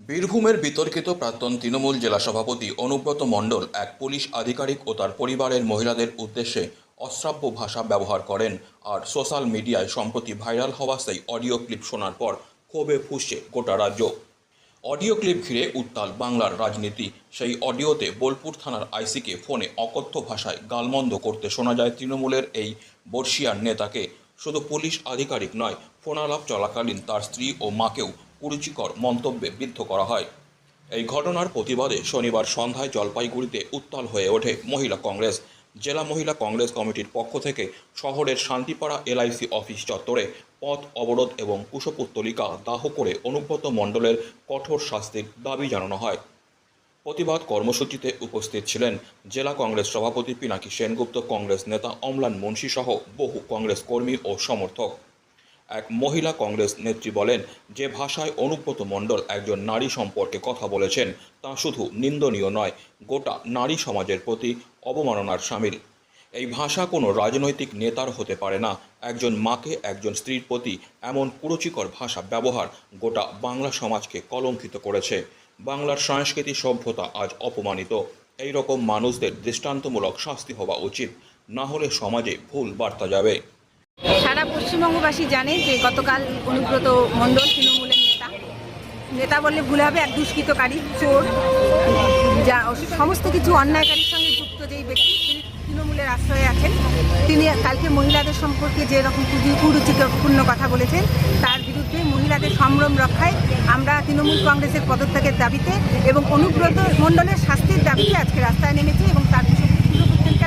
বীরভূমের বিতর্কিত প্রাক্তন তৃণমূল জেলা সভাপতি অনুব্রত মণ্ডল এক পুলিশ আধিকারিক ও তার পরিবারের মহিলাদের উদ্দেশ্যে অশ্রাব্য ভাষা ব্যবহার করেন আর সোশ্যাল মিডিয়ায় সম্প্রতি ভাইরাল হওয়া সেই অডিও ক্লিপ শোনার পর ক্ষোভে ফুসছে গোটা রাজ্য। অডিও ক্লিপ ঘিরে উত্তাল বাংলার রাজনীতি। সেই অডিওতে বোলপুর থানার আইসিকে ফোনে অকথ্য ভাষায় গালমন্দ করতে শোনা যায় তৃণমূলের এই বর্ষিয়ার নেতাকে। শুধু পুলিশ আধিকারিক নয়, ফোনালাপ চলাকালীন তার স্ত্রী ও মাকেও কুরুচিকর মন্তব্যে বিদ্ধ করা হয়। এই ঘটনার প্রতিবাদে শনিবার সন্ধ্যায় জলপাইগুড়িতে উত্তাল হয়ে ওঠে মহিলা কংগ্রেস। জেলা মহিলা কংগ্রেস কমিটির পক্ষ থেকে শহরের শান্তিপাড়া এলআইসি অফিস চত্বরে পথ অবরোধ এবং কুশপুত্তলিকা দাহ করে অনুব্রত মণ্ডলের কঠোর শাস্তির দাবি জানানো হয়। প্রতিবাদ কর্মসূচিতে উপস্থিত ছিলেন জেলা কংগ্রেস সভাপতি পিনাকি সেনগুপ্ত, কংগ্রেস নেতা অমলান মুন্সি সহ বহু কংগ্রেস কর্মী ও সমর্থক। এক মহিলা কংগ্রেস নেত্রী বলেন, যে ভাষায় অনুব্রত মণ্ডল একজন নারী সম্পর্কে কথা বলেছেন, তা শুধু নিন্দনীয় নয়, গোটা নারী সমাজের প্রতি অবমাননার সামিল। এই ভাষা কোনো রাজনৈতিক নেতার হতে পারে না। একজন মাকে একজন স্ত্রীর প্রতি এমন কুরুচিকর ভাষা ব্যবহার গোটা বাংলা সমাজকে কলঙ্কিত করেছে। বাংলার সংস্কৃতি সভ্যতা আজ অপমানিত। এই রকম মানুষদের দৃষ্টান্তমূলক শাস্তি হওয়া উচিত। না হলে সমাজে ভুল বার্তা যাবে। সারা পশ্চিমবঙ্গবাসী জানে যে গতকাল অনুব্রত মণ্ডল তৃণমূলের নেতা। নেতা বললে ভুল হবে এক দুষ্কৃতকারী চোর যা সমস্ত কিছু অন্যায়কারীর সঙ্গে যুক্ত যেই ব্যক্তি তিনি তৃণমূলের আশ্রয়ে আছেন। তিনি কালকে মহিলাদের সম্পর্কে যে রকম কুরু- কুরুচিপূর্ণ কথা বলেছেন তার বিরুদ্ধে মহিলাদের সম্ভ্রম রক্ষায় আমরা তৃণমূল কংগ্রেসের পদত্যাগের দাবিতে এবং অনুব্রত মণ্ডলের শাস্তির দাবিতে আজকে রাস্তায় নেমেছি এবং তার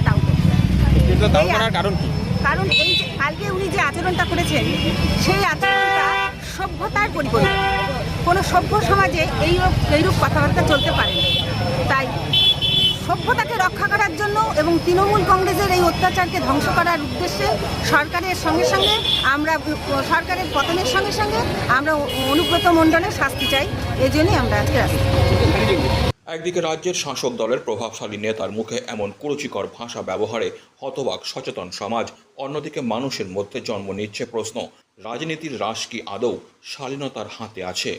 দাম করার কারণ কি? কারণ এই যে কালকে উনি যে আচরণটা করেছেন, সেই আচরণটা সভ্যতার পরিপন্থী কোনো সভ্য সমাজে এই এইরূপ কথাবার্তা চলতে পারে তাই সভ্যতাকে রক্ষা করার জন্য এবং তৃণমূল কংগ্রেসের এই অত্যাচারকে ধ্বংস করার উদ্দেশ্যে সরকারের সঙ্গে সঙ্গে আমরা, সরকারের পতনের সঙ্গে সঙ্গে আমরা অনুব্রত মণ্ডলের শাস্তি চাই। এই জন্যই আমরা আজকে রাস্তায় একদিকে রাজ্যের শাসক দলের প্রভাবশালী নেতার মুখে এমন কুরুচিকর ভাষা ব্যবহারে হতবাক সচেতন সমাজ, অন্যদিকে মানুষের মধ্যে জন্ম নিচ্ছে প্রশ্ন, রাজনীতির রাশ কি আদৌ শালীনতার হাতে আছে?